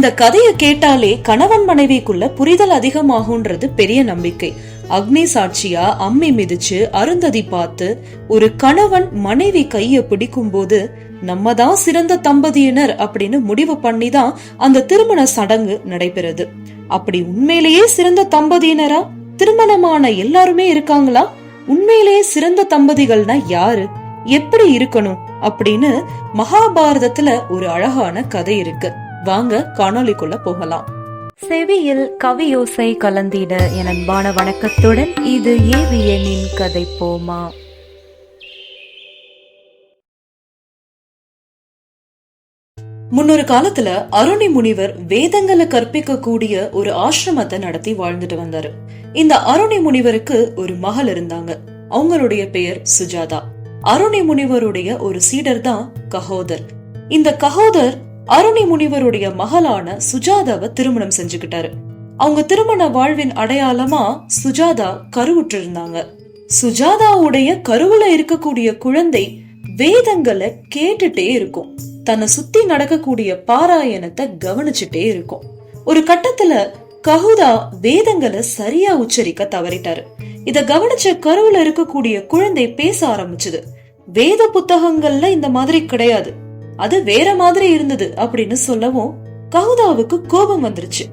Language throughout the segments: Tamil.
இந்த கதையை கேட்டாலே கணவன் மனைவிக்குள்ள புரிதல் அதிகமாகும்ன்றது பெரிய நம்பிக்கை. அக்னி சாட்சியா அம்மி மிதிச்சு அருந்ததி பார்த்து ஒரு கணவன் மனைவி கைய பிடிக்கும் போது நம்ம தான் சிறந்த தம்பதியினர் அப்படின்னு முடிவு பண்ணி தான் அந்த திருமண சடங்கு நடைபெறுது. அப்படி உண்மையிலேயே சிறந்த தம்பதியினரா? திருமணமான எல்லாருமே இருக்காங்களா? உண்மையிலேயே சிறந்த தம்பதிகள்னா யாரு? எப்படி இருக்கணும்? அப்படின்னு மகாபாரதத்துல ஒரு அழகான கதை இருக்கு. வாங்க காணொளிக்குள்ள போகலாம். செவியில் கவியோசை கலந்திட என் அன்பான வணக்கத்துடன் இது ஏவியனின் கதை போமா. முன்னொரு காலத்துல அருணி முனிவர் வேதங்களை கற்பிக்க கூடிய ஒரு ஆசிரமத்தை நடத்தி வாழ்ந்துட்டு வந்தாரு. இந்த அருணி முனிவருக்கு ஒரு மகள் இருந்தாங்க. அவங்களுடைய பெயர் சுஜாதா. அருணி முனிவருடைய ஒரு சீடர் தான் கஹோதர். இந்த கஹோதர் அருணி முனிவருடைய மகளான சுஜாதாவை திருமணம் செஞ்சுக்கிட்டாரு. அவங்க திருமண வாழ்வின் அடையாளமா சுஜாதா கருவுற்று இருந்தாங்க சுஜாதாவுடைய கருவுல இருக்கக்கூடிய குழந்தை வேதங்களை கேட்டுட்டே இருக்கும். தன்னை சுத்தி நடக்கக்கூடிய பாராயணத்தை கவனிச்சுட்டே இருக்கும். ஒரு கட்டத்துல கஹுதா வேதங்களை சரியா உச்சரிக்க தவறிட்டாரு. இத கவனிச்ச கருவுல இருக்கக்கூடிய குழந்தை பேச ஆரம்பிச்சது. வேத புத்தகங்கள்ல இந்த மாதிரி கிடையாது. அது வேற மாதிரி இருந்தது அப்படின்னு சொல்லவும் கவுதாவுக்கு கோபம் வந்துருச்சு.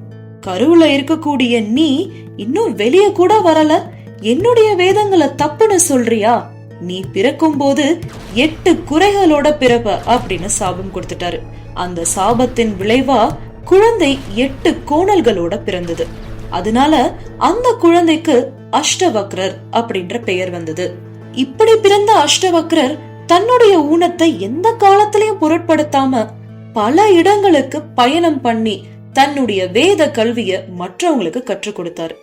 கருவுல இருக்கக்கூடிய நீ இன்னும் வெளிய கூட வரல. என்னுடைய வேதங்களை தப்புன்னு சொல்றியா? நீ பிறக்கும் போது எட்டு குறைகளோட பிறப்ப அப்படின்னு சாபம் கொடுத்துட்டாரு. அந்த சாபத்தின் விளைவா குழந்தை எட்டு கோணல்களோட பிறந்தது. அதனால அந்த குழந்தைக்கு அஷ்டவக்ரர் அப்படின்ற பெயர் வந்தது. இப்படி பிறந்த அஷ்டவக்ரர் தன்னுடைய ஊனத்தை எந்த காலத்திலையும் பொருட்படுத்தாம பல இடங்களுக்கு பயணம் பண்ணி தன்னுடைய வேத கல்விய மற்றவங்களுக்கு கற்றுக் கொடுத்தாரு.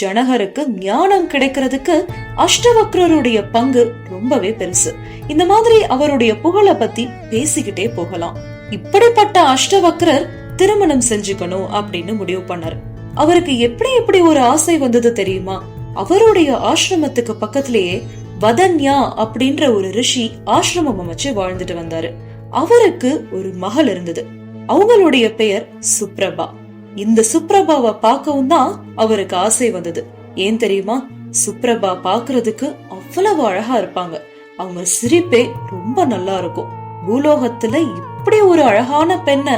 ஜனகருக்கு ஞானம் கிடைக்கிறதுக்கு அஷ்டவக்ரருடைய பங்கு ரொம்பவே பெருசு. இந்த மாதிரி அவருடைய புகழை பத்தி பேசிக்கிட்டே போகலாம். இப்படிப்பட்ட அஷ்டவக்ரர் திருமணம் செஞ்சுக்கணும் அப்படின்னு முடிவு பண்ணாரு. அவருக்கு எப்படி எப்படி ஒரு ஆசை வந்தது தெரியுமா? அவருடைய ஆசிரமத்துக்கு பக்கத்திலேயே வதன்யா அப்படின்ற ஒரு ரிஷி ஆசிரமம் அமைச்சு வாழ்ந்துட்டு வந்தாரு. அவருக்கு ஒரு மகள் இருந்தது. அவங்களுடைய பெயர் சுப்ரபா. இந்த சுப்ரபாவை பார்க்கவும் தான் அவருக்கு ஆசை வந்தது. ஏன் தெரியுமா? சுப்ரபா பாக்குறதுக்கு அவ்வளவு அழகா இருப்பாங்க. அவங்க சிரிப்பே ரொம்ப நல்லா இருக்கும். பூலோகத்துல இப்படி ஒரு அழகான பெண்ணை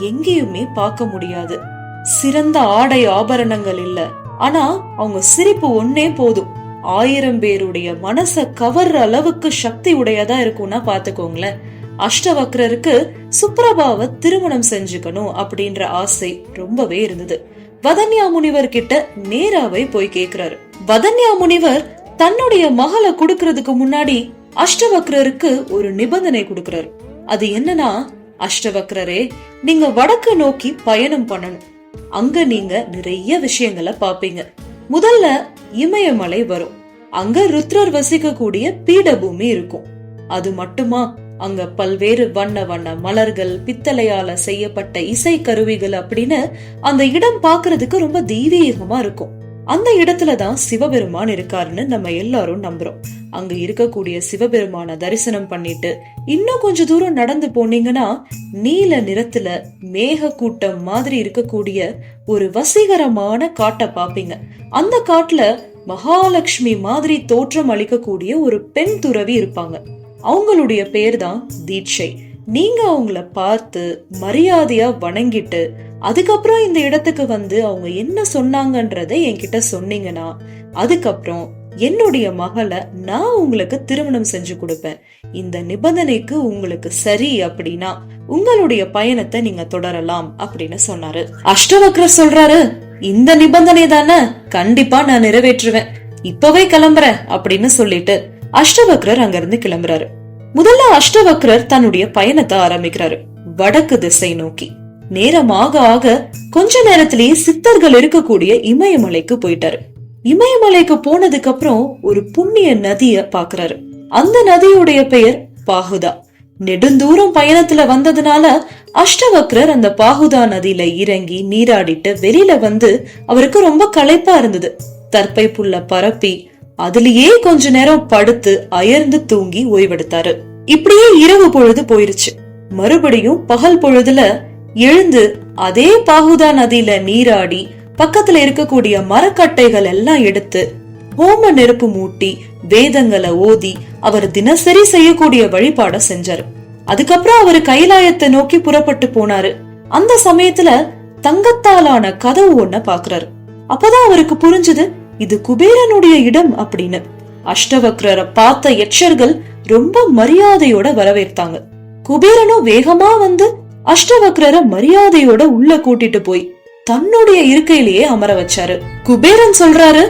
எங்கேயுமே பார்க்க முடியாது. சிறந்த ஆடை ஆபரணங்கள் இல்ல. ஆனா அவங்க சிரிப்பு ஒன்னே போதும். ஆயிரம் பேருடைய மனச கவர்ற அளவுக்கு சக்தி உடையதா இருக்கும்னா பாத்துக்கோங்களேன் அஷ்டவக்ரருக்கு சுப்ரபாவை திருமணம் செஞ்சுக்கணும் அப்படின்ற ஆசை ரொம்பவே இருந்தது. வதன்யா முனிவர் கிட்ட நேராவே போய் கேக்குறாரு. வதன்யா முனிவர் தன்னுடைய மகளை கொடுக்கறதுக்கு முன்னாடி அஷ்டவக்ரருக்கு ஒரு நிபந்தனை கொடுக்கறாரு. அது என்னன்னா அஷ்டவக்ரரே நீங்க வடக்கு நோக்கி பயணம் பண்ணணும். அங்க நீங்க நிறைய விஷயங்களை பாப்பீங்க முதல்ல இமயமலை வரும். அங்க ருத்ரர் வசிக்கக்கூடிய பீடபூமி இருக்கும். அது மட்டுமா? அங்க பல்வேறு வண்ண வண்ண மலர்கள் பித்தளையால செய்யப்பட்ட இசை கருவிகள் அப்படின்னு அந்த இடம் பாக்குறதுக்கு ரொம்ப தெய்வீகமா இருக்கும். அந்த இடத்துலதான் சிவபெருமான் இருக்காருன்னு நம்ம எல்லாரும் நம்புறோம். அங்க இருக்கக்கூடிய சிவபெருமான தரிசனம் பண்ணிட்டு இன்னும் கொஞ்ச தூரம் நடந்து போனீங்கன்னா நீல நிறத்துல மேக கூட்டம் மாதிரி இருக்கக்கூடிய ஒரு வசீகரமான காட்டை பாப்பீங்க அந்த காட்டுல மகாலட்சுமி மாதிரி தோற்றம் அளிக்கக்கூடிய ஒரு பெண் துறவி இருப்பாங்க. அவங்களுடைய பேர் தான் தீட்சை. நீங்க அவங்கள பார்த்து மரியாதையா வணங்கிட்டு அதுக்கப்புறம் இந்த இடத்துக்கு வந்து அவங்க என்ன சொன்னாங்கன்றதை என்கிட்ட சொன்னீங்கன்னா அதுக்கப்புறம் என்னுடைய மகளை நான் உங்களுக்கு திருமணம் செஞ்சு கொடுப்பேன். இந்த நிபந்தனைக்கு உங்களுக்கு சரி அப்படின்னா உங்களுடைய பயணத்தை நீங்க தொடரலாம் அப்படின்னு சொன்னாரு. அஷ்டவக்ரர் சொல்றாரு இந்த நிபந்தனை தானே கண்டிப்பா நான் நிறைவேற்றுவேன். இப்பவே கிளம்புறேன் அப்படின்னு சொல்லிட்டு அஷ்டவக்ரர் அங்கிருந்து கிளம்புறாரு. முதல்ல அஷ்டவக்ரர் தன்னுடைய பயணத்தை ஆரம்பிக்கிறாரு வடக்கு திசை நோக்கி. நேரமாக ஆக கொஞ்ச நேரத்திலேயே சித்தர்கள் இருக்கக்கூடிய இமயமலைக்கு போயிட்டாரு. இமயமலைக்கு போனதுக்கு அப்புறம் ஒரு புண்ணிய நதிய பாக்குறாரு. அந்த நதியுடைய பெயர் பாகுதா. நெடுந்தூரம் பயணத்துல வந்ததுனால அஷ்டவக்ரர் அந்த பாகுதா நதியில இறங்கி நீராடிட்டு வெளியில வந்து அவருக்கு ரொம்ப களைப்பா இருந்தது. தற்பை புல்ல பரப்பி அதுலயே கொஞ்ச நேரம் படுத்து அயர்ந்து தூங்கி ஓய்வெடுத்தாரு. இப்படியே இரவு பொழுது போயிருச்சு. மறுபடியும் பகல் பொழுதுல எழுந்து அதே பாகுதா நதியில நீராடி பக்கத்துல இருக்கக்கூடிய மரக்கட்டைகள் எல்லாம் எடுத்து ஹோம நெருப்பு மூட்டி வேதங்களை ஓதி அவர் தினசரி செய்யக்கூடிய வழிபாட செஞ்சாரு. அதுக்கப்புறம் அவர் கைலாயத்தை நோக்கி புறப்பட்டு போனாரு. அந்த சமயத்துல தங்கத்தாலான கதவு ஒண்ண பாக்குறாரு. அப்பதான் அவருக்கு புரிஞ்சது இது குபேரனுடைய இடம் அப்படின்னு. அஷ்டவக்ரரை பார்த்த யட்சர்கள் ரொம்ப மரியாதையோட வரவேற்றாங்க. குபேரனும் வேகமா வந்து அஷ்டவக்ரரை மரியாதையோட உள்ள கூட்டிட்டு போய் தன்னுடைய இருக்கையிலேயே அமர வச்சாரு. குபேரன் சொல்றாரு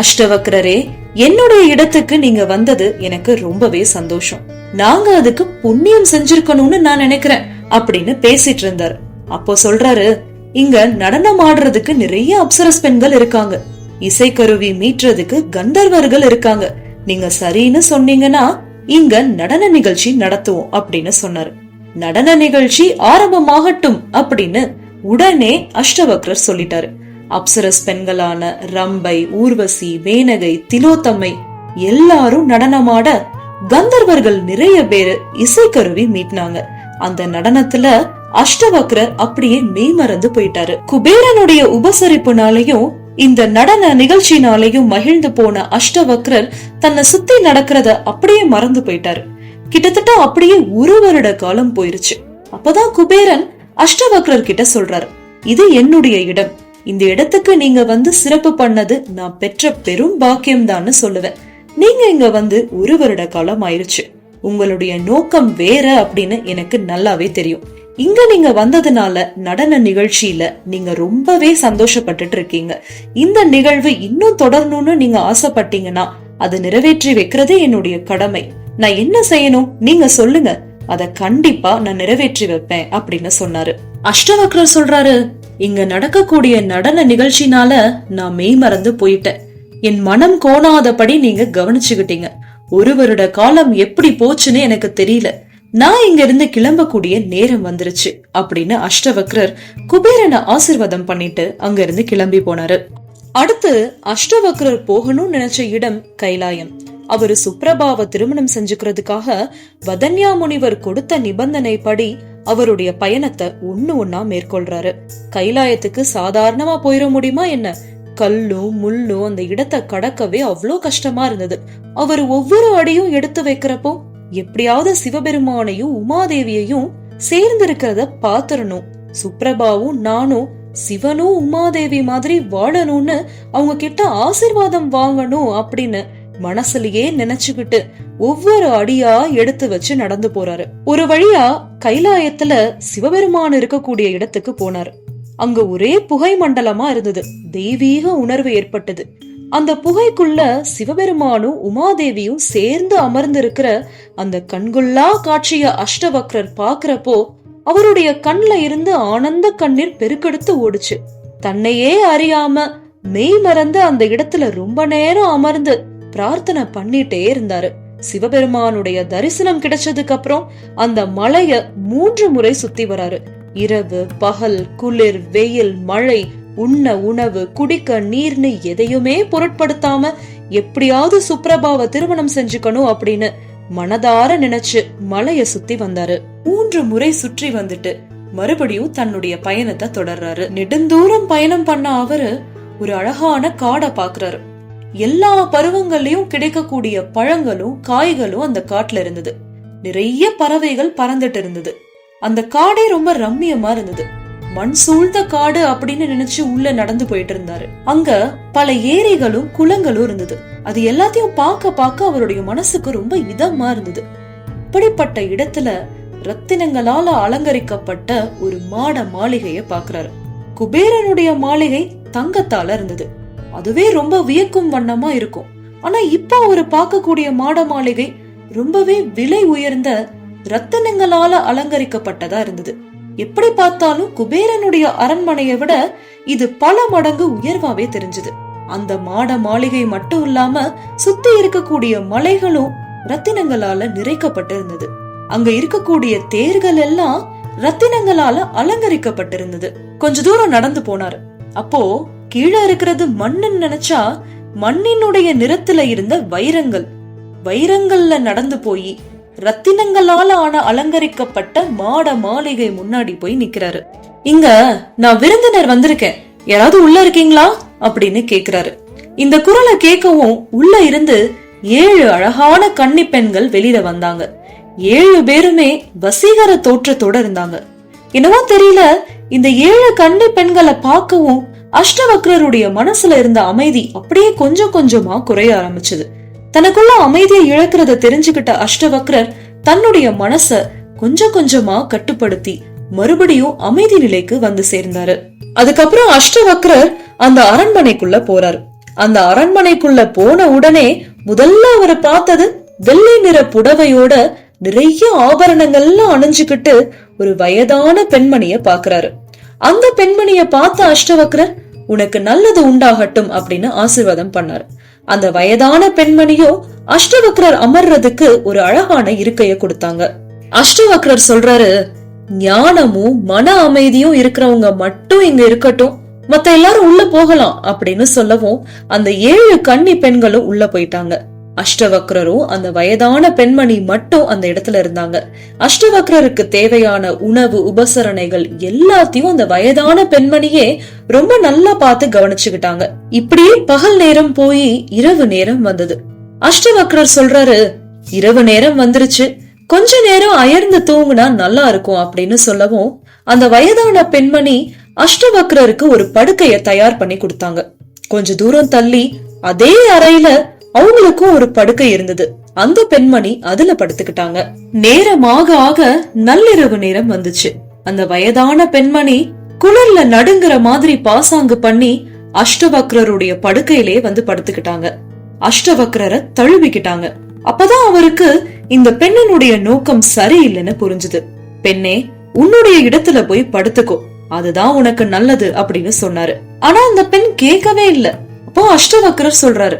அஷ்டவக்ரரே என்னுடைய இடத்துக்கு நீங்க வந்தது எனக்கு ரொம்பவே சந்தோஷம். நாங்க அதுக்கு புண்ணியம் செஞ்சிருக்கணும்னு நான் நினைக்கிறேன் அப்படின்னு பேசிட்டு இருந்தாரு. அப்போ சொல்றாரு இங்க நடனம் ஆடுறதுக்கு நிறைய அப்சரஸ் பெண்கள் இருக்காங்க. இசைக்கருவி மீட்டுறதுக்கு கந்தர்வர்கள் இருக்காங்க. நீங்க சரின்னு சொன்னீங்கன்னா இங்க நடன நிகழ்ச்சி நடத்துவோம் அப்படின்னு சொன்னாரு. நடன நிகழ்ச்சி ஆரம்பமாகட்டும் அப்படின்னு உடனே அஷ்டவக்ரர் சொல்லிட்டாரு. அப்சரஸ் பெண்களான ரம்பை ஊர்வசி வேனகை திலோத்தம்மை எல்லாரும் நடனமாட கந்தர்வர்கள் நிறைய பேரு இசைக்கருவி மீட்டினாங்க அந்த நடனத்துல அஷ்டவக்ரர் அப்படியே மெய்மறந்து போயிட்டாரு. குபேரனுடைய உபசரிப்புனாலையும் இந்த நடன நிகழ்ச்சினாலையும் மகிழ்ந்து போன அஷ்டவக்ரர் தன்னை சுத்தி நடக்கிறத அப்படியே மறந்து போயிட்டாரு. கிட்டத்தட்ட அப்படியே ஒரு வருட காலம் போயிருச்சு. அப்பதான் குபேரன் அஷ்டவக்ரர் கிட்ட சொல்றாரு இது என்னுடைய இடம். இந்த இடத்துக்கு நீங்க வந்து சிறப்பு பண்ணது நான் பெற்ற பெரும் பாக்கியம்தான்னு சொல்லுவேன். நீங்க இங்க வந்து ஒரு வருட காலம் ஆயிருச்சு. உங்களுடைய நோக்கம் வேற அப்படின்னு எனக்கு நல்லாவே தெரியும். இங்க நீங்க வந்ததுனால நடன நிகழ்ச்சியில நீங்க ரொம்பவே சந்தோஷப்பட்டுட்டு இருக்கீங்க. இந்த நிகழ்வு இன்னும் தொடரணும்னு நீங்க ஆசைப்பட்டீங்கன்னா அதை நிறைவேற்றி வைக்கிறதே என்னுடைய கடமை. நான் என்ன செய்யணும்? நீங்க சொல்லுங்க. அதை கண்டிப்பா நான் நிறைவேற்றி வைப்பேன் அப்படின்னு சொன்னாரு. அஷ்டவக்ரர் சொல்றாரு இங்க நடக்கக்கூடிய நடன நிகழ்ச்சினால நான் மெய் மறந்து போயிட்டேன். என் மனம் கோணாதபடி நீங்க கவனிச்சுக்கிட்டீங்க. ஒரு வருட காலம் எப்படி போச்சுன்னு எனக்கு தெரியல. நான் இங்க இருந்து கிளம்பக்கூடிய நேரம் வந்துருச்சு அப்படின்னு அஷ்டவக்ரர் குபேரனை ஆசிர்வாதம் பண்ணிட்டு அங்க இருந்து கிளம்பி போனாரு. அடுத்து அஷ்டவக்ரர் போகணும்னு நினைச்ச இடம் கைலாயம். அவரு சுப்ரபாவ திருமணம் செஞ்சுக்கிறதுக்காக வதன்யா முனிவர் கொடுத்த நிபந்தனை படி அவருடைய பயணத்தை ஒண்ணு ஒன்னா மேற்கொள்றாரு. கைலாயத்துக்கு சாதாரணமா போயிட முடியுமா என்ன? கல்லும் முள்ளும் அந்த இடத்தை கடக்கவே அவ்வளோ கஷ்டமா இருந்தது. அவர் ஒவ்வொரு அடியும் எடுத்து வைக்கிறப்போ எப்படியாவது சிவபெருமானையும் உமாதேவியையும் சேர்ந்து இருக்கிறத பாத்துரணும். சுப்ரபாவும் நானும் சிவனும் உமாதேவி மாதிரி வாழணும்னு அவங்க கிட்ட ஆசிர்வாதம் வாங்கணும் அப்படின்னு மனசுலயே நினைச்சுக்கிட்டு ஒவ்வொரு அடியா எடுத்து வச்சு நடந்து போறாரு. ஒரு வழியா கைலாயத்துல சிவபெருமான் இருக்கக்கூடிய இடத்துக்கு போனாரு. அங்க ஒரே புகை மண்டலமா இருந்தது. தெய்வீக உணர்வு ஏற்பட்டது. அந்த புகைக்குள்ள சிவபெருமானும் உமாதேவியும் சேர்ந்து அமர்ந்து இருக்கிற அந்த கண்குள்ளா காட்சிய அஷ்டவக்ரர் பாக்குறப்போ அவருடைய கண்ல இருந்து ஆனந்த கண்ணீர் பெருக்கெடுத்து ஓடுச்சு. தன்னையே அறியாம மெய் மறந்து அந்த இடத்துல ரொம்ப நேரம் அமர்ந்து பிரார்த்தனை பண்ணிட்டே இருந்தாரு. சிவபெருமானுடைய தரிசனம் கிடைச்சதுக்கு அப்புறம் அந்த மலைய மூன்று முறை சுத்தி வராரு. இரவு பகல் குளிர் வெயில் மழை உண்ண உணவு குடிக்க நீர்னு எதையுமே பொருட்படுத்தாம எப்படியாவது சுப்ரபாவ திருமணம் செஞ்சுக்கணும் அப்படின்னு மனதார நினைச்சு மலைய சுத்தி வந்தாரு. மூன்று முறை சுற்றி வந்துட்டு மறுபடியும் தன்னுடைய பயணத்தை தொடர்றாரு. நெடுந்தூரம் பயணம் பண்ண அவரு ஒரு அழகான காடை பாக்குறாரு. எல்லா பருவங்கள்லயும் கிடைக்கக்கூடிய பழங்களும் காய்களும் அந்த காட்டுல இருந்தது. நிறைய பறவைகள் பறந்துட்டு இருந்தது. அந்த காடே ரொம்ப ரம்மியமா இருந்தது. மண் சூழ்ந்த காடு அப்படின்னு நினைச்சு உள்ள நடந்து போயிட்டு இருந்தாரு. அங்க பல ஏரிகளும் குளங்களும் இருந்தது. அது எல்லாத்தையும் பார்க்க பார்க்க அவருடைய மனசுக்கு ரொம்ப இதமா இருந்தது. இப்படிப்பட்ட இடத்துல ரத்தினங்களால அலங்கரிக்கப்பட்ட ஒரு மாட மாளிகைய பாக்குறாரு குபேரனுடைய மாளிகை தங்கத்தால இருந்தது. அதுவே ரொம்ப வியக்கும் வண்ணமா இருக்கும். ஆனா இப்போ அவரை பார்க்கக்கூடிய மாட மாளிகை ரொம்பவே விலை உயர்ந்த ரத்தினங்களால அலங்கரிக்கப்பட்டதா இருந்தது. எப்படி பார்த்தாலும் குபேரனுடைய அரண்மனையை விட இது பல மடங்கு உயர்வாவே தெரிஞ்சது. அந்த மாட மாளிகை மட்டும் இல்லாம சுத்தி இருக்கக்கூடிய மலைகளும் ரத்தினங்களால நிறைக்கப்பட்டிருந்தது. அங்க இருக்கக்கூடிய தேர்கள் எல்லாம் ரத்தினங்களால அலங்கரிக்கப்பட்டிருந்தது. கொஞ்ச தூரம் நடந்து போனாரு. அப்போ கீழே இருக்கிறது மண்ணுன்னு நினைச்சா மண்ணினுடைய நிறத்துல இருந்த வைரங்கள். வைரங்கள்ல நடந்து போய் ரத்தினங்களால ஆன அலங்கரிக்கப்பட்ட மாட மாளிகை முன்னாடி போய் நிக்கிறாரு. இங்க நான் விருந்தினர் வந்திருக்கேன். யாராவது உள்ள இருக்கீங்களா? அப்படின்னு கேக்குறாரு. இந்த குரலை கேட்கவும் உள்ள இருந்து ஏழு அழகான கன்னி பெண்கள் வெளியில வந்தாங்க. ஏழு பேருமே வசீகர தோற்றத்தோட இருந்தாங்க. என்னவோ தெரியல இந்த ஏழு கன்னி பெண்களை பார்க்கவும் அஷ்டவக்ரருடைய மனசுல இருந்த அமைதி அப்படியே கொஞ்சம் கொஞ்சமா குறைய ஆரம்பிச்சது. தனக்குள்ள அமைதியை இழக்கிறத தெரிஞ்சுக்கிட்ட அஷ்டவக்ரர் தன்னுடைய மனச கொஞ்சம் கொஞ்சமா கட்டுப்படுத்தி மறுபடியும் அமைதி நிலைக்கு வந்து சேர்ந்தாரு. அதுக்கப்புறம் அஷ்டவக்ரர் அந்த அரண்மனைக்குள்ள போறாரு. அந்த அரண்மனைக்குள்ள போன உடனே முதல்ல அவரை பார்த்தது வெள்ளை நிற புடவையோட நிறைய ஆபரணங்கள்லாம் அணிஞ்சுக்கிட்டு ஒரு வயதான பெண்மணிய பாக்குறாரு அந்த பெண்மணிய பார்த்த அஷ்டவக்ரர் உனக்கு நல்லது உண்டாகட்டும் அப்படின்னு ஆசீர்வாதம் பண்ணாரு. அந்த வயதான பெண்மணியோ அஷ்டவக்ரர் அமர்றதுக்கு ஒரு அழகான இருக்கைய கொடுத்தாங்க. அஷ்டவக்ரர் சொல்றாரு ஞானமும் மன அமைதியும் இருக்கிறவங்க மட்டும் இங்க இருக்கட்டும். மத்த எல்லாரும் உள்ள போகலாம் அப்படின்னு சொல்லவும் அந்த ஏழு கன்னி பெண்களும் உள்ள போயிட்டாங்க. அஷ்டவக்ரரும் அந்த வயதான பெண்மணி மட்டும் அந்த இடத்துல இருந்தாங்க. அஷ்டவக்ரருக்கு தேவையான உணவு உபசரணைகள் எல்லாத்தையும் அந்த வயதான பெண்மணியே ரொம்ப நல்லா பார்த்து கவனிச்சுக்கிட்டாங்க. இப்படியே பகல் நேரம் போய் இரவு நேரம் வந்தது. அஷ்டவக்ரர் சொல்றாரு இரவு நேரம் வந்துருச்சு. கொஞ்ச நேரம் அயர்ந்து தூங்குனா நல்லா இருக்கும் அப்படின்னு சொல்லவும் அந்த வயதான பெண்மணி அஷ்டவக்ரருக்கு ஒரு படுக்கைய தயார் பண்ணி கொடுத்தாங்க. கொஞ்ச தூரம் தள்ளி அதே அறையில அவங்களுக்கும் ஒரு படுக்கை இருந்தது. அந்த பெண்மணி அதுல படுத்துக்கிட்டாங்க. நேரமாக ஆக நள்ளிரவு நேரம் வந்துச்சு. அந்த வயதான பெண்மணி குளிர்ல நடுங்குற மாதிரி பாசாங்கு பண்ணி அஷ்டவக்ரருடைய படுக்கையிலே வந்து படுத்துக்கிட்டாங்க. அஷ்டவக்ரரை தழுவிக்கிட்டாங்க. அப்பதான் அவருக்கு இந்த பெண்ணினுடைய நோக்கம் சரியில்லைன்னு புரிஞ்சுது. பெண்ணே உன்னுடைய இடத்துல போய் படுத்துக்கோ. அதுதான் உனக்கு நல்லது அப்படின்னு சொன்னாரு. ஆனா அந்த பெண் கேட்கவே இல்ல. அப்போ அஷ்டவக்ரர் சொல்றாரு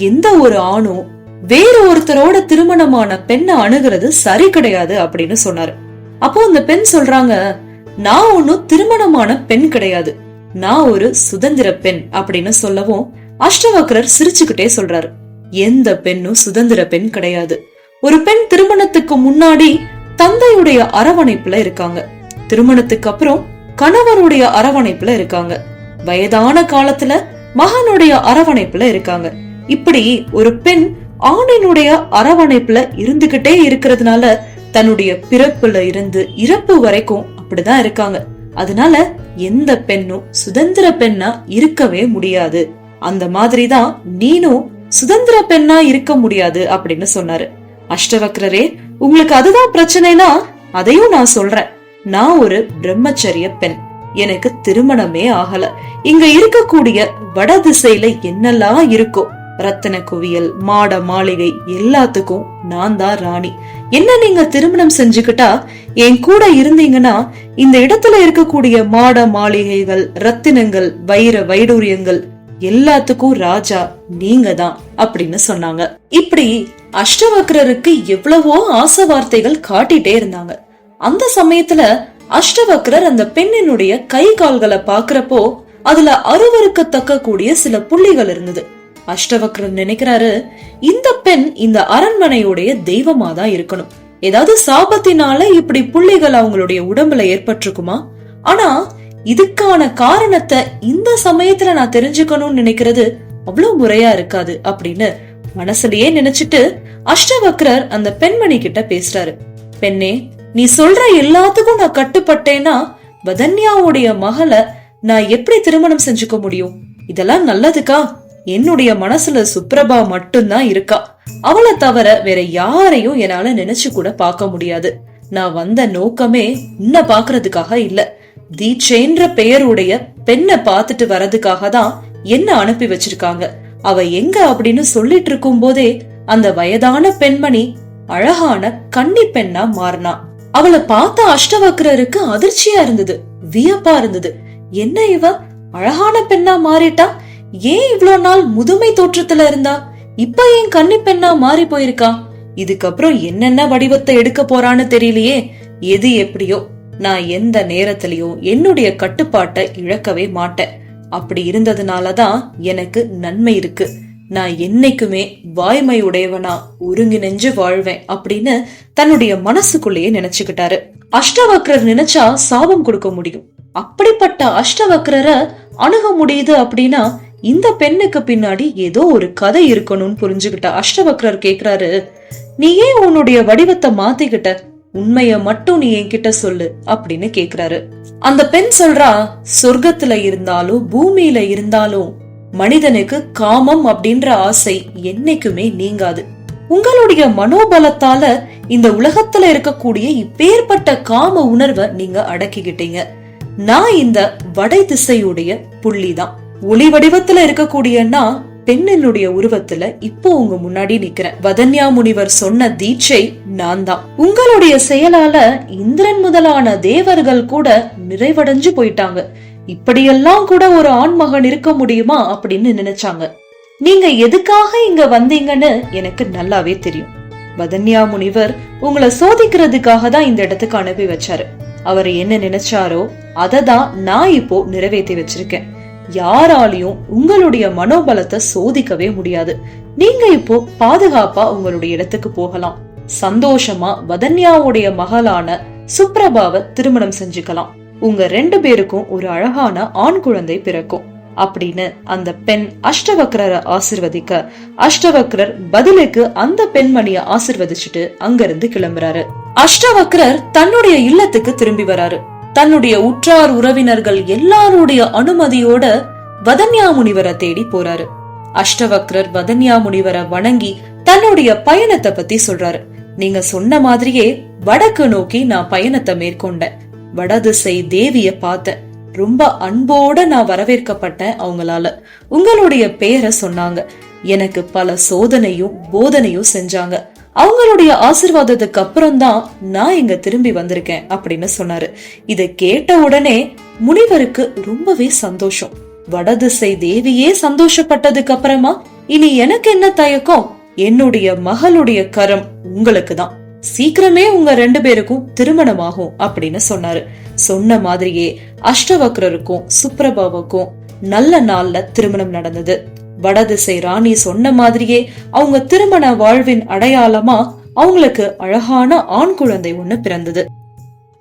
எந்த ஒரு ஆணும் வேற ஒருத்தரோட திருமணமான பெண்ணை அணுகிறது சரி கிடையாது அப்படின்னு சொன்னாரு. அப்போ அந்த பெண் சொல்றாங்க நான் ஒன்னும் திருமணமான பெண் கிடையாது. நான் ஒரு சுதந்திர பெண் அப்படின்னு சொல்லவும் அஷ்டவக்ரர் சிரிச்சுக்கிட்டே சொல்றாரு. எந்த பெண்ணும் சுதந்திர பெண் கிடையாது. ஒரு பெண் திருமணத்துக்கு முன்னாடி தந்தையுடைய அரவணைப்புல இருக்காங்க. திருமணத்துக்கு அப்புறம் கணவருடைய அரவணைப்புல இருக்காங்க. வயதான காலத்துல மகனுடைய அரவணைப்புல இருக்காங்க. இப்படி ஒரு பெண் ஆணினுடைய அரவணைப்புல இருந்துகிட்டே இருக்கிறதுனால தன்னுடைய பிறப்புல இருந்து இறப்பு வரைக்கும் அப்படிதான் இருக்காங்க. அதனால எந்த பெண்ணும் சுதந்திர பெண்ணா இருக்கவே முடியாது. அந்த மாதிரிதான் நீனும் சுதந்திர பெண்ணா இருக்க முடியாது அப்படின்னு சொன்னாரு. அஷ்டவக்ரரே உங்களுக்கு அதுதான் பிரச்சனைனா அதையும் நான் சொல்றேன். நான் ஒரு பிரம்மச்சரிய பெண். எனக்கு திருமணமே ஆகல. இங்க இருக்கக்கூடிய வட திசையில என்னெல்லாம் இருக்கோ ரத்தன குவியல் மாட மாளிகை எல்லாத்துக்கும் நான் தான் ராணி. என்ன நீங்க திருமணம் செஞ்சுக்கிட்டா என் கூட இருந்தீங்கன்னா இந்த இடத்துல இருக்கக்கூடிய மாட மாளிகைகள் ரத்தினங்கள் வைர வைடூரியங்கள் எல்லாத்துக்கும் ராஜா நீங்க தான் அப்படின்னு சொன்னாங்க. இப்படி அஷ்டவக்ரருக்கு எவ்வளவோ ஆசை வார்த்தைகள் காட்டிட்டே இருந்தாங்க. அந்த சமயத்துல அஷ்டவக்ரர் அந்த பெண்ணினுடைய கை கால்களை பாக்குறப்போ அதுல அருவருக்கத்தக்க கூடிய சில புள்ளிகள் இருந்தது. அஷ்டவக்ரர் நினைக்கிறாரு இந்த பெண் இந்த அரண்மனையுடைய தெய்வமா தான் இருக்கணும். ஏதாவது சாபத்தினால இப்படி புள்ளிகள் அவங்களுடைய உடம்புல ஏற்பட்டிருக்குமா? ஆனா இதுக்கான காரணத்தை இந்த சமயத்துல நான் தெரிஞ்சுக்கணும்னு நினைக்கிறது அவ்வளவு முறையா இருக்காது அப்படின்னு மனசுலயே நினைச்சிட்டு அஷ்டவக்ரர் அந்த பெண்மணி கிட்ட பேசுறாரு. பெண்ணே நீ சொல்ற எல்லாத்துக்கும் நான் கட்டுப்பட்டேன்னா வதன்யாவுடைய மகளை நான் எப்படி திருமணம் செஞ்சுக்க முடியும்? இதெல்லாம் நல்லதுக்கா? என்னுடைய மனசுல சுப்ரபா மட்டும்தான் இருக்கா? அவளை தவிர வேற யாரையும் என்னால நினைச்சு கூட பார்க்க முடியாது. நான் வந்த நோக்கமே உன்னை பாக்குறதுக்காக இல்ல. தீட்சேன்ற பெயருடைய பெண்ணை பார்த்துட்டு வர்றதுக்காக தான் என்ன அனுப்பி வச்சிருக்காங்க. அவ எங்க அப்படின்னு சொல்லிட்டு இருக்கும் போதே அந்த வயதான பெண்மணி அழகான கன்னி பெண்ணா மாறினா. அவளை பார்த்த அஷ்டவக்கரருக்கு அதிர்ச்சியா இருந்தது வியப்பா இருந்தது. என்ன இவ? அழகான பெண்ணா மாறிட்டா? ஏன் இவ்ளோ நாள் முதுமை தோற்றத்துல இருந்தா? இப்ப ஏன் கன்னி பெண்ணா மாறி போயிருக்கா? இதுக்கப்புறம் என்னென்ன வடிவத்தை எடுக்க போறான்னு தெரியலையே. எது எப்படியோ நான் எந்த நேரத்திலயும் என்னுடைய கட்டுப்பாட்டை இழக்கவே மாட்டேன். அப்படி இருந்ததுனாலதான் எனக்கு நன்மை இருக்கு. நான் என்னைக்குமே வாய்மை உடையவனா ஒருங்கிணைஞ்சு வாழ்வேன் அப்படின்னு தன்னுடைய மனசுக்குள்ளேயே நினைச்சுக்கிட்டாரு. அஷ்டவக்ரர் நினைச்சா சாபம் கொடுக்க முடியும். அப்படிப்பட்ட அஷ்டவக்ரரை அணுக முடியுது அப்படின்னா இந்த பெண்ணுக்கு பின்னாடி ஏதோ ஒரு கதை இருக்கணும்னு புரிஞ்சுகிட்ட அஷ்டவக்ரர் கேக்குறாரு. நீ ஏன் உன்னுடைய வடிவத்தை மாத்திக்கிட்ட? உண்மைய மட்டும் நீ என்கிட்ட சொல்லு அப்படின்னு கேக்குறாரு. அந்த பெண் சொல்றா சொர்க்கத்துல இருந்தாலும் பூமியில இருந்தாலும் மனிதனுக்கு காமம் அப்படின்ற ஆசை என்னைக்குமே நீங்காது. உங்களுடைய மனோபலத்தால இந்த உலகத்துல இருக்கக்கூடிய இப்பேற்பட்ட காம உணர்வை நீங்க அடக்கிக்கிட்டீங்க. நான் இந்த வடை திசையுடைய புள்ளிதான். ஒளி வடிவத்துல இருக்கக்கூடிய பெண்ணினுடைய உருவத்துல இப்போ உங்க முன்னாடி நிக்கிறேன். வதன்யா முனிவர் சொன்ன தீட்சை நான் தான் உங்களுடைய செயலால இந்திரன் முதலான தேவர்கள் கூட நிறைவடைஞ்சு போயிட்டாங்க. இப்படியெல்லாம் கூட ஒரு ஆண்மகன் இருக்க முடியுமா அப்படின்னு நினைச்சாங்க. நீங்க எதுக்காக இங்க வந்தீங்கன்னு எனக்கு நல்லாவே தெரியும். வதன்யா முனிவர் உங்களை சோதிக்கிறதுக்காக தான் இந்த இடத்துக்கு அனுப்பி வச்சாரு. அவர் என்ன நினைச்சாரோ அதை தான் நான் இப்போ நிறைவேற்றி வச்சிருக்கேன். யாராலையும் உங்களுடைய மனோபலத்தை சோதிக்கவே முடியாது. நீங்க இப்போ பாதுகாப்பா உங்களுடைய இடத்துக்கு போகலாம். சந்தோஷமா வதன்யாவுடைய மகளான சுப்ரபாவை திருமணம் செஞ்சுக்கலாம். உங்க ரெண்டு பேருக்கும் ஒரு அழகான ஆண் குழந்தை பிறக்கும். அப்படின்னு அந்த பெண் அஷ்டவக்ரரை ஆசிர்வதிக்க அஷ்டவக்ரர் பதிலுக்கு அந்த பெண்மணிய ஆசிர்வதிச்சுட்டு அங்கிருந்து கிளம்புறாரு. அஷ்டவக்ரர் தன்னுடைய இல்லத்துக்கு திரும்பி வராரு. தன்னுடைய உற்றார் உறவினர்கள் எல்லாருடைய அனுமதியோட வதன்யா முனிவரை தேடி போறாரு. அஷ்டவக்ரர் வதன்யா முனிவரை வணங்கி தன்னுடைய பயணத்தை பத்தி சொல்றாரு. நீங்க சொன்ன மாதிரியே வடக்கு நோக்கி நான் பயணத்தை மேற்கொண்டேன். வடதிசை தேவிய பார்த்தேன் ரொம்ப அன்போட நான் வரவேற்கப்பட்டேன் அவங்களால. உங்களுடைய பேரை சொன்னாங்க. எனக்கு பல சோதனையும் போதனையும் செஞ்சாங்க. அவங்களுடைய ஆசிர்வாதத்துக்கு அப்புறம் தான் நான் இங்க திரும்பி வந்திருக்கேன் அப்படின்னு சொன்னாரு. இதை கேட்ட உடனே முனிவருக்கு ரொம்பவே சந்தோஷம். வடதிசை தேவியே சந்தோஷப்பட்டதுக்கு அப்புறமா இனி எனக்கு என்ன தயக்கம்? என்னுடைய மகளுடைய கரம் உங்களுக்கு தான் சீக்கிரமே உங்க ரெண்டு பேருக்கும் திருமணமாகும் அப்படின்னு சொன்னாரு. சொன்ன மாதிரியே அஷ்டவக்ரருக்கும் சுப்ரபாவுக்கும் நல்ல நாள்ல திருமணம் நடந்தது. வடதிசை ராணி சொன்ன மாதிரியே அவங்க திருமண வாழ்வின் அடையாளமா அவங்களுக்கு அழகான ஆண் குழந்தை ஒண்ணு பிறந்தது.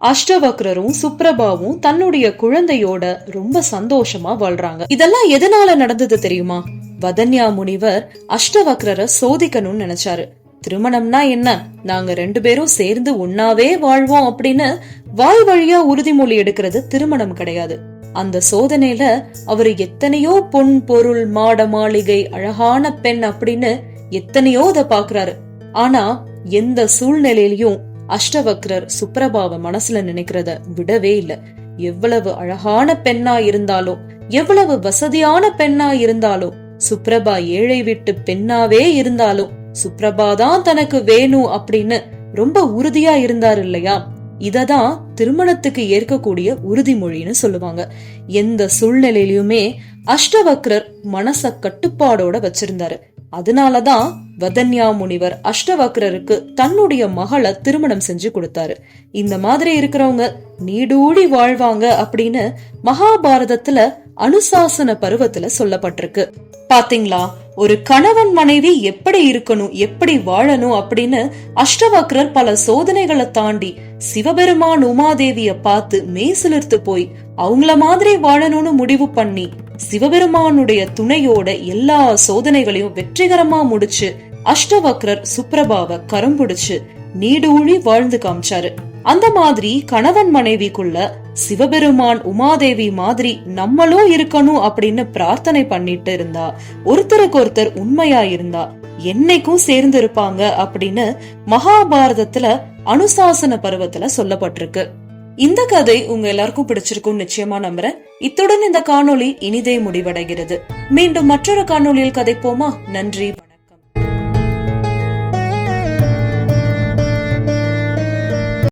அஷ்டவக்ரரும் சுப்ரபாவும் தன்னுடைய குழந்தையோட ரொம்ப சந்தோஷமா வாழ்றாங்க. இதெல்லாம் எதனால நடந்தது தெரியுமா? வதன்யா முனிவர் அஷ்டவக்ரரை சோதிக்கணும்னு நினைச்சாரு. திருமணம்னா என்ன? நாங்க ரெண்டு பேரும் சேர்ந்து ஒன்னாவே வாழ்வோம் அப்படின்னு வாய் வழியா உறுதிமொழி எடுக்கிறது திருமணம் கிடையாது. அந்த சோதனையில அவரு எத்தனையோ பொன் பொருள் மாட மாளிகை அழகான பெண் அப்படின்னு எத்தனையோ இத பாக்குறாரு ஆனா எந்த சூழ்நிலையிலயும் அஷ்டவக்ரர் சுப்ரபாவ மனசுல நினைக்கிறத விடவே இல்ல. எவ்வளவு அழகான பெண்ணா இருந்தாலும் எவ்வளவு வசதியான பெண்ணா இருந்தாலும் சுப்ரபா ஏழை விட்டு பெண்ணாவே இருந்தாலும் சுப்ரபா தான் தனக்கு வேணும் அப்படின்னு ரொம்ப உறுதியா இருந்தாரு இல்லையா? இததான் திருமணத்துக்கு ஏற்கக்கூடிய உறுதிமொழின்னு சொல்லுவாங்க. எந்த சூழ்நிலையிலுமே அஷ்டவக்ரர் மனச கட்டுப்பாடோட வச்சிருந்தாரு. அதனாலதான் வதன்யா முனிவர் அஷ்டவக்ரருக்கு தன்னுடைய மகளை திருமணம் செஞ்சு கொடுத்தாரு. இந்த மாதிரி இருக்கிறவங்க நீடூடி வாழ்வாங்க அப்படின்னு மகாபாரதத்துல அனுசாசன பருவத்துல சொல்லப்பட்டிருக்கு. பாத்தீங்களா? ஒரு கணவன் மனைவி எப்படி இருக்கணும் எப்படி வாழணும் அப்படின்னு அஷ்டவக்ரர் பல சோதனைகளை தாண்டி சிவபெருமான் உமாதேவிய பார்த்து மெய்சிலிர்த்து போய் அவங்கள மாதிரி வாழணும்னு முடிவு பண்ணி சிவபெருமானுடைய துணையோட எல்லா சோதனைகளையும் வெற்றிகரமா முடிச்சு அஷ்டவக்ரர் சுப்ரபாவ கரம்புடிச்சு நீடூழி வாழ்ந்து காமிச்சாரு. அந்த மாதிரி கணவன் மனைவிக்குள்ள சிவபெருமான் உமாதேவி மாதிரி நம்மளும் இருக்கணும் அப்படின்னு பிரார்த்தனை பண்ணிட்டு இருந்தா ஒருத்தருக்கு ஒருத்தர் உண்மையா இருந்தா என்னைக்கும் சேர்ந்து இருப்பாங்க அப்படின்னு மகாபாரதத்துல அனுசாசன பருவத்துல சொல்லப்பட்டிருக்கு. இந்த கதை உங்க எல்லாருக்கும் பிடிச்சிருக்கும் நிச்சயமா நம்புறேன். இத்துடன் இந்த காணொளி இனிதே முடிவடைகிறது. மீண்டும் மற்றொரு காணொளியில் கதைப்போமா? நன்றி